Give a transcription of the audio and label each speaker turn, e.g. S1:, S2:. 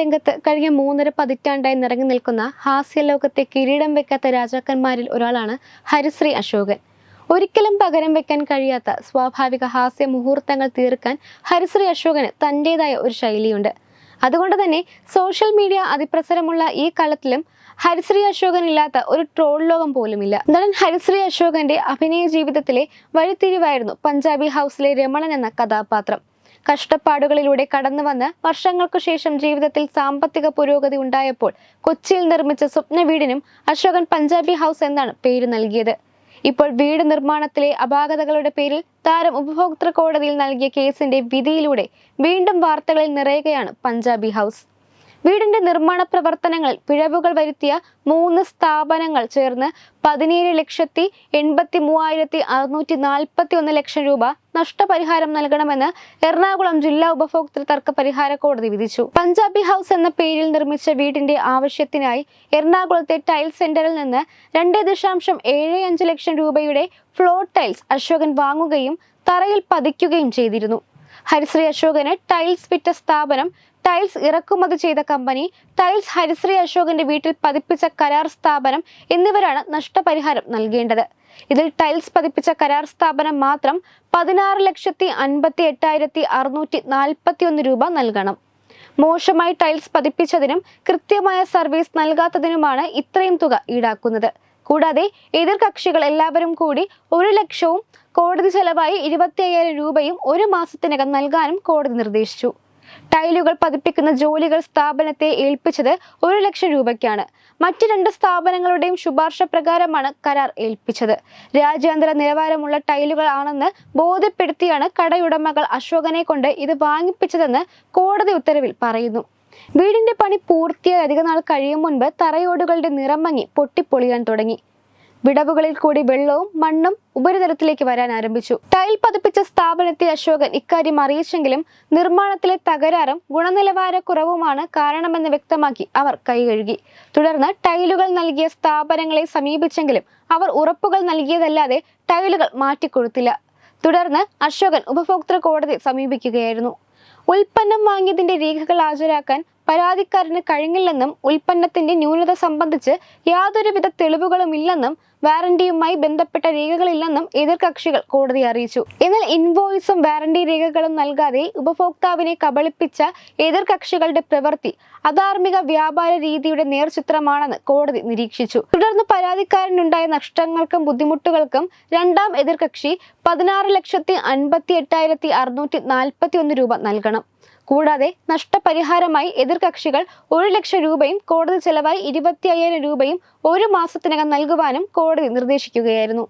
S1: രംഗത്ത് കഴിഞ്ഞ മൂന്നര പതിറ്റാണ്ടായി നിറങ്ങി നിൽക്കുന്ന ഹാസ്യലോകത്തെ കിരീടം വെക്കാത്ത രാജാക്കന്മാരിൽ ഒരാളാണ് ഹരിശ്രീ അശോകൻ. ഒരിക്കലും പകരം വെക്കാൻ കഴിയാത്ത സ്വാഭാവിക ഹാസ്യ മുഹൂർത്തങ്ങൾ തീർക്കാൻ ഹരിശ്രീ അശോകന് തന്റെതായ ഒരു ശൈലിയുണ്ട്. അതുകൊണ്ട് തന്നെ സോഷ്യൽ മീഡിയ അതിപ്രസരമുള്ള ഈ കാലത്തിലും ഹരിശ്രീ അശോകൻ ഇല്ലാത്ത ഒരു ട്രോൾ ലോകം പോലുമില്ല. നടൻ ഹരിശ്രീ അശോകന്റെ അഭിനയ ജീവിതത്തിലെ വഴിത്തിരിവായിരുന്നു പഞ്ചാബി ഹൗസിലെ രമണൻ എന്ന കഥാപാത്രം. കഷ്ടപ്പാടുകളിലൂടെ കടന്നു വന്ന് വർഷങ്ങൾക്കു ശേഷം ജീവിതത്തിൽ സാമ്പത്തിക പുരോഗതി ഉണ്ടായപ്പോൾ കൊച്ചിയിൽ നിർമ്മിച്ച സ്വപ്ന വീടിനും അശോകൻ പഞ്ചാബി ഹൗസ് എന്നാണ് പേര് നൽകിയത്. ഇപ്പോൾ വീട് നിർമ്മാണത്തിലെ അപാകതകളുടെ പേരിൽ താരം ഉപഭോക്തൃ കോടതിയിൽ നൽകിയ കേസിന്റെ വിധിയിലൂടെ വീണ്ടും വാർത്തകളിൽ നിറയുകയാണ് പഞ്ചാബി ഹൗസ്. വീടിന്റെ നിർമ്മാണ പ്രവർത്തനങ്ങളിൽ പിഴവുകൾ വരുത്തിയ മൂന്ന് സ്ഥാപനങ്ങൾ ചേർന്ന് പതിനേഴ് ലക്ഷത്തി എൺപത്തി മൂവായിരത്തി അറുന്നൂറ്റി നാൽപ്പത്തി ഒന്ന് ലക്ഷം രൂപ നഷ്ടപരിഹാരം നൽകണമെന്ന് എറണാകുളം ജില്ലാ ഉപഭോക്തൃ തർക്ക പരിഹാര കോടതി വിധിച്ചു. പഞ്ചാബി ഹൗസ് എന്ന പേരിൽ നിർമ്മിച്ച വീടിന്റെ ആവശ്യത്തിനായി എറണാകുളത്തെ ടൈൽ സെന്ററിൽ നിന്ന് രണ്ട് ദശാംശം ഏഴ് അഞ്ച് ലക്ഷം രൂപയുടെ ഫ്ലോർ ടൈൽസ് അശോകൻ വാങ്ങുകയും തറയിൽ പതിക്കുകയും ചെയ്തിരുന്നു. ഹരിശ്രീ അശോകന് ടൈൽസ് വിറ്റ സ്ഥാപനം ടൈൽസ് ഇറക്കുമതി ചെയ്ത കമ്പനി ടൈൽസ് ഹരിശ്രീ അശോകന്റെ വീട്ടിൽ പതിപ്പിച്ച കരാർ സ്ഥാപനം എന്നിവരാണ് നഷ്ടപരിഹാരം നൽകേണ്ടത്. ഇതിൽ ടൈൽസ് പതിപ്പിച്ച കരാർ സ്ഥാപനം മാത്രം പതിനാറ് ലക്ഷത്തി അൻപത്തി എട്ടായിരത്തി അറുന്നൂറ്റി നാൽപ്പത്തി ഒന്ന് രൂപ നൽകണം. മോശമായി ടൈൽസ് പതിപ്പിച്ചതിനും കൃത്യമായ സർവീസ് നൽകാത്തതിനുമാണ് ഇത്രയും തുക ഈടാക്കുന്നത്. കൂടാതെ എതിർകക്ഷികൾ എല്ലാവരും കൂടി ഒരു ലക്ഷവും കോടതി ചെലവായി ഇരുപത്തി രൂപയും ഒരു മാസത്തിനകം നൽകാനും കോടതി നിർദ്ദേശിച്ചു. ടൈലുകൾ പതിപ്പിക്കുന്ന ജോലികൾ സ്ഥാപനത്തെ ഏൽപ്പിച്ചത് ഒരു ലക്ഷം രൂപയ്ക്കാണ്. മറ്റ് രണ്ട് സ്ഥാപനങ്ങളുടെയും ശുപാർശ പ്രകാരമാണ് കരാർ ഏൽപ്പിച്ചത്. രാജ്യാന്തര നിലവാരമുള്ള ടൈലുകൾ ആണെന്ന് ബോധ്യപ്പെടുത്തിയാണ് കടയുടമകൾ അശോകനെ കൊണ്ട് ഇത് വാങ്ങിപ്പിച്ചതെന്ന് കോടതി ഉത്തരവിൽ പറയുന്നു. വീടിന്റെ പണി പൂർത്തിയായി അധിക നാൾ കഴിയും മുൻപ് തറയോടുകളുടെ നിറം മങ്ങി പൊട്ടിപ്പൊളിയാൻ തുടങ്ങി. വിടവുകളിൽ കൂടി വെള്ളവും മണ്ണും ഉപരിതലത്തിലേക്ക് വരാൻ ആരംഭിച്ചു. ടൈൽ പതിപ്പിച്ച സ്ഥാപനത്തെ അശോകൻ ഇക്കാര്യം അറിയിച്ചെങ്കിലും നിർമ്മാണത്തിലെ തകരാറും ഗുണനിലവാരക്കുറവുമാണ് കാരണമെന്ന് വ്യക്തമാക്കി അവർ കൈകഴുകി തുടർന്ന് ടൈലുകൾ നൽകിയ സ്ഥാപനങ്ങളെ സമീപിച്ചെങ്കിലും അവർ ഉറപ്പുകൾ നൽകിയതല്ലാതെ ടൈലുകൾ മാറ്റിക്കൊടുത്തില്ല. തുടർന്ന് അശോകൻ ഉപഭോക്തൃ കോടതി സമീപിക്കുകയായിരുന്നു. ഉൽപ്പന്നം വാങ്ങിയതിന്റെ രേഖകൾ ഹാജരാക്കാൻ പരാതിക്കാരന് കഴിഞ്ഞില്ലെന്നും ഉൽപ്പന്നത്തിന്റെ ന്യൂനത സംബന്ധിച്ച് യാതൊരുവിധ തെളിവുകളും വാറന്റിയുമായി ബന്ധപ്പെട്ട രേഖകളില്ലെന്നും എതിർകക്ഷികൾ കോടതി അറിയിച്ചു. എന്നാൽ ഇൻവോയ്സും വാറന്റി രേഖകളും നൽകാതെ ഉപഭോക്താവിനെ കബളിപ്പിച്ച എതിർകക്ഷികളുടെ പ്രവൃത്തി അധാർമിക വ്യാപാര രീതിയുടെ നേർചിത്രമാണെന്ന് കോടതി നിരീക്ഷിച്ചു. തുടർന്ന് പരാതിക്കാരനുണ്ടായ നഷ്ടങ്ങൾക്കും ബുദ്ധിമുട്ടുകൾക്കും രണ്ടാം എതിർകക്ഷി പതിനാറ് ലക്ഷത്തി അൻപത്തി എട്ടായിരത്തി അറുന്നൂറ്റി നാൽപ്പത്തി ഒന്ന് രൂപ നൽകണം. കൂടാതെ നഷ്ടപരിഹാരമായി എതിർകക്ഷികൾ ഒരു ലക്ഷം രൂപയും കോടതി ചെലവായി ഇരുപത്തി അയ്യായിരം രൂപയും ഒരു മാസത്തിനകം നൽകുവാനും കോടതി നിർദ്ദേശിക്കുകയായിരുന്നു